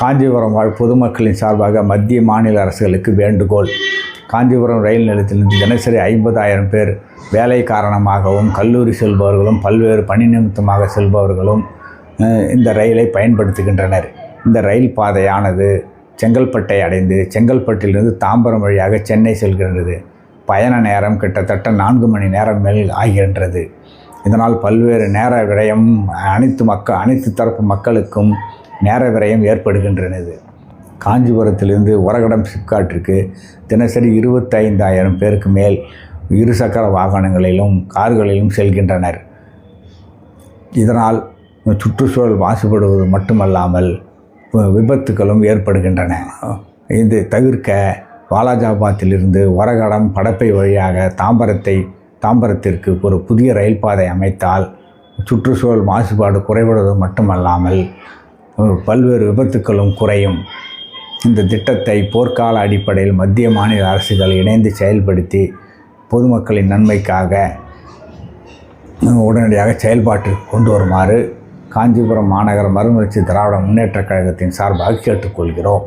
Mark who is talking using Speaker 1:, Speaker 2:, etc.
Speaker 1: காஞ்சிபுரம் வாழ் பொதுமக்களின் சார்பாக மத்திய மாநில அரசுகளுக்கு வேண்டுகோள். காஞ்சிபுரம் ரயில் நிலையத்திலிருந்து தினசரி ஐம்பதாயிரம் பேர் வேலை காரணமாகவும் கல்லூரி செல்பவர்களும் பல்வேறு பணி நிமித்தமாக செல்பவர்களும் இந்த ரயிலை பயன்படுத்துகின்றனர். இந்த ரயில் பாதையானது செங்கல்பட்டை அடைந்து செங்கல்பட்டிலிருந்து தாம்பரம் வழியாக சென்னை செல்கின்றது. பயண நேரம் கிட்டத்தட்ட நான்கு மணி நேரம் மேல் ஆகின்றது. இதனால் பல்வேறு நேர விடயம் அனைத்து மக்கள் அனைத்து தரப்பு மக்களுக்கும் நேர விரயம் ஏற்படுகின்றனது. காஞ்சிபுரத்திலிருந்து உரகடம் சிப்காட்டிற்கு தினசரி இருபத்தைந்தாயிரம் பேருக்கு மேல் இருசக்கர வாகனங்களிலும் கார்களிலும் செல்கின்றனர். இதனால் சுற்றுச்சூழல் மாசுபடுவது மட்டுமல்லாமல் விபத்துகளும் ஏற்படுகின்றன. இது தவிர்க்க வாலாஜாபாத்திலிருந்து வரகடம் படப்பை வழியாக தாம்பரத்தை தாம்பரத்திற்கு ஒரு புதிய ரயில் பாதை அமைத்தால் சுற்றுச்சூழல் மாசுபாடு குறைபடுவது மட்டுமல்லாமல் பல்வேறு விபத்துக்களும் குறையும். இந்த திட்டத்தை போர்க்கால அடிப்படையில் மத்திய மாநில அரசுகள் இணைந்து செயல்படுத்தி பொதுமக்களின் நன்மைக்காக உடனடியாக செயல்பாட்டிற்கு கொண்டு வருமாறு காஞ்சிபுரம் மாநகர மறுமலர்ச்சி திராவிட முன்னேற்றக் கழகத்தின் சார்பாக கேட்டுக்கொள்கிறோம்.